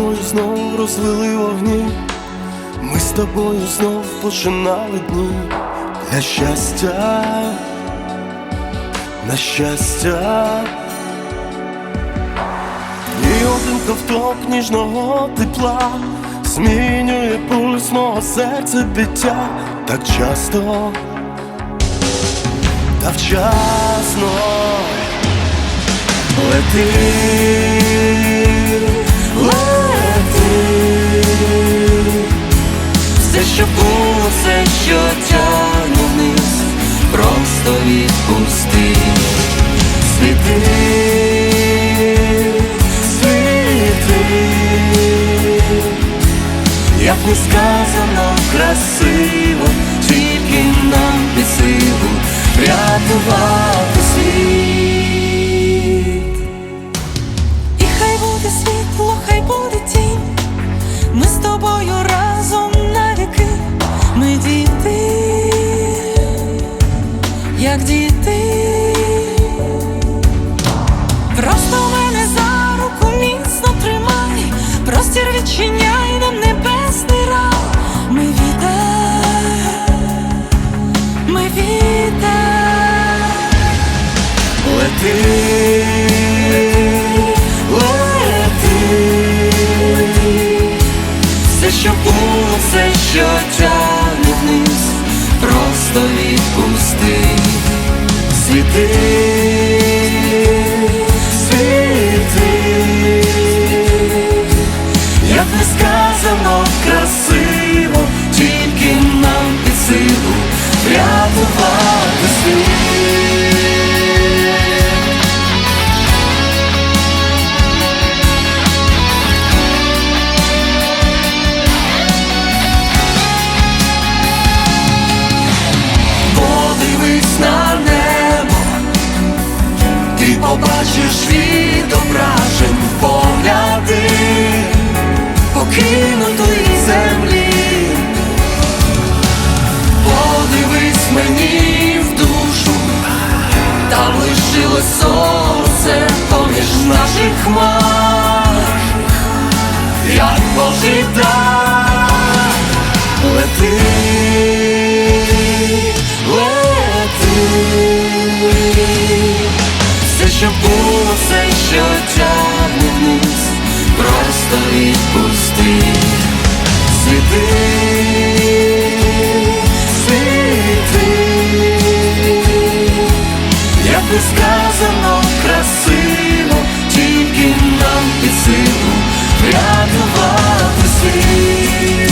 тобою знов розлили вогні, ми з тобою знов починали дні. Для щастя, на щастя. І один ковток ніжного тепла змінює пульс мого серця биття так часто та вчасно лети, все, усе, що тягне вниз, просто відпусти, світи, світи, як не сказано красиво, тільки нам під силу рятувати простір нам небесний рай, ми вітер, ми вітер. Лети, лети, все, що було, все, що тягне вниз, просто відпусти, світи, побачиш відображень погляди покинутої землі. Подивись мені в душу, там лишилось сонце поміж наших хмар, як Божий дар, відпусти, сиди, сиди, як не сказано красиво, тільки нам під силу рятувати світ.